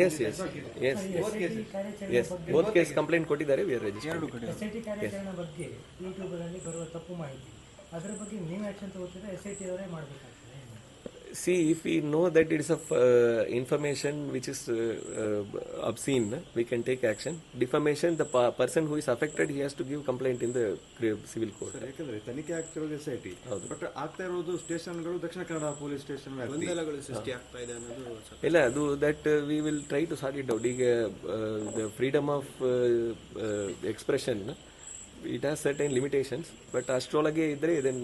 Yes yes yes yes both case complaint ಕೊಟ್ಟಿದ್ದಾರೆ we are registered S I T ಕಾರ್ಯಾಚರಣೆ ಬಗ್ಗೆ ಯೂಟ್ಯೂಬರಲ್ಲಿ ಬರುವ ತಪ್ಪು ಮಾಹಿತಿ. ಅದರ ಬಗ್ಗೆ ನೀವು ಆಕ್ಷನ್ ತಗೋತಿದ್ರೆ ಎಸ್ ಐ ಟಿ ಅವರೇ ಮಾಡಬೇಕಾಗ್ತದೆ. See, if we know that it is of uh, information which is uh, uh, obscene, we can take action. Defamation, the pa- person who is affected, he has to give complaint in the civil court. ಯಾಕಂದ್ರೆ ತನಿಖೆ ಆಗ್ತಿರೋದು S I T but ಆಗ್ತಾ ಇರೋದು ಸ್ಟೇಷನ್ಗಳು Dakshina Kannada police station ಗೊಂದಲಗಳು ಸೃಷ್ಟಿ ಆಗ್ತಾ ಇದೆ ಅನ್ನೋದು ಇಲ್ಲ ಅದು that we will try to sort it out ಈಗ the freedom of expression it has certain limitations but ಅಷ್ಟರೊಳಗೆ ಇದ್ರೆ ಇದೆನ್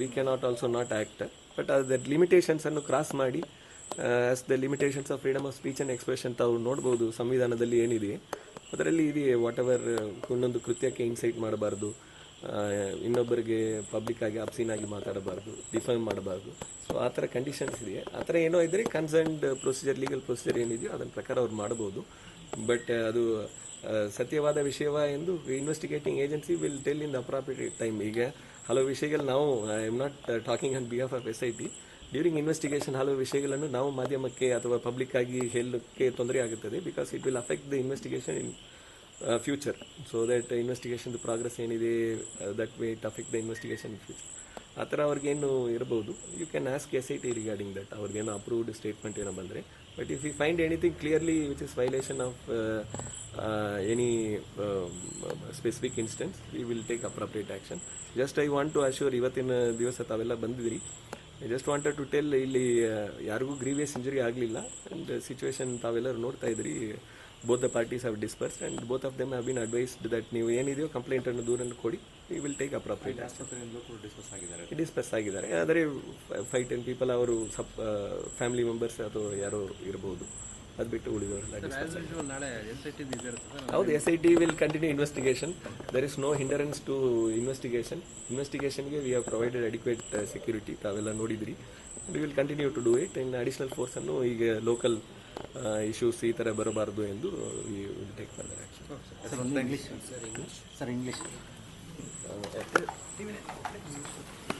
we cannot also not act but ಅದರ ಲಿಮಿಟೇಷನ್ಸ್ ಅನ್ನು ಕ್ರಾಸ್ ಮಾಡಿ as the limitations of freedom of speech and expression ತಾವು ನೋಡ್ಬೋದು, ಸಂವಿಧಾನದಲ್ಲಿ ಏನಿದೆ. ಅದರಲ್ಲಿ ಇದೆ ವಾಟ್ ಎವರ್ ಒಂದೊಂದು ಕೃತ್ಯಕ್ಕೆ ಇನ್ಸೈಟ್ ಮಾಡಬಾರ್ದು ಇನ್ನೊಬ್ಬರಿಗೆ ಪಬ್ಲಿಕ್ ಆಗಿ ಅಪ್ಸೀನ್ ಆಗಿ ಮಾತಾಡಬಾರ್ದು ಡಿಫೈನ್ ಮಾಡಬಾರ್ದು. ಸೊ ಆ ಥರ ಕಂಡೀಷನ್ಸ್ ಇದೆ. ಆ ಥರ ಏನೋ ಇದ್ರೆ ಕನ್ಸರ್ನ್ಡ್ ಪ್ರೊಸೀಜರ್ ಲೀಗಲ್ ಪ್ರೊಸೀಜರ್ ಏನಿದೆಯೋ ಅದನ್ನ ಪ್ರಕಾರ ಅವ್ರು ಮಾಡಬಹುದು ಬಟ್ ಅದು ಸತ್ಯವಾದ ವಿಷಯವ ಎಂದು investigating agency will tell in the appropriate time ಈಗ ಹಲವು ವಿಷಯಗಳು ನಾವು I am not talking on behalf of S I T during investigation ಹಲವು ವಿಷಯಗಳನ್ನು ನಾವು ಮಾಧ್ಯಮಕ್ಕೆ ಅಥವಾ ಪಬ್ಲಿಕ್ ಆಗಿ ಹೇಳಕ್ಕೆ ತೊಂದರೆ ಆಗುತ್ತದೆ because it will affect the investigation in future so that investigation progress ಏನಿದೆ that way it affect the investigation in future ಆ ಥರ ಅವ್ರಿಗೇನು ಇರಬಹುದು. You can ask S I T regarding that ಅವ್ರಿಗೇನು ಅಪ್ರೂವ್ಡ್ ಸ್ಟೇಟ್ಮೆಂಟ್ ಏನೋ ಬಂದರೆ. But if you find anything clearly which is violation of any specific instance we will take appropriate action just I want to assure ಇವತ್ತಿನ ದಿವಸ ತಾವೆಲ್ಲ ಬಂದಿದ್ರಿ I just wanted to tell ಇಲ್ಲಿ ಯಾರಿಗೂ grievous injury ಆಗಲಿಲ್ಲ. And situation ತಾವೆಲ್ಲರೂ ನೋಡ್ತಾ ಇದ್ರಿ both the parties have disperse and both of them have been advised that ನೀವು ಏನಿದೆಯೋ ಕಂಪ್ಲೇಂಟನ್ನು ದೂರನ್ನು ಕೊಡಿ. We will take appropriate discuss ಆಗಿದ್ದಾರೆ. ಡಿಸ್ಪರ್ಸ್ ಆಗಿದ್ದಾರೆ. ಆದರೆ ಫೈವ್ ಟೆನ್ ಪೀಪಲ್ ಅವರು ಸಪ್ ಫ್ಯಾಮಿಲಿ ಮೆಂಬರ್ಸ್ ಅಥವಾ ಯಾರೋ ಇರಬಹುದು ಅದು ಬಿಟ್ಟು ಉಳಿದವರೆಲ್ಲ ಇರುತ್ತೆ ಹೌದು S I T will continue investigation there is no hindrance to investigation ಇನ್ವೆಸ್ಟಿಗೇಷನ್ಗೆ we have provided adequate security ತಾವೆಲ್ಲ ನೋಡಿದ್ರಿ. We will continue to do it in additional force ಅನ್ನು ಈಗ ಲೋಕಲ್ ಇಶ್ಯೂಸ್ ಈ ಥರ ಬರಬಾರದು ಎಂದು take further action sir English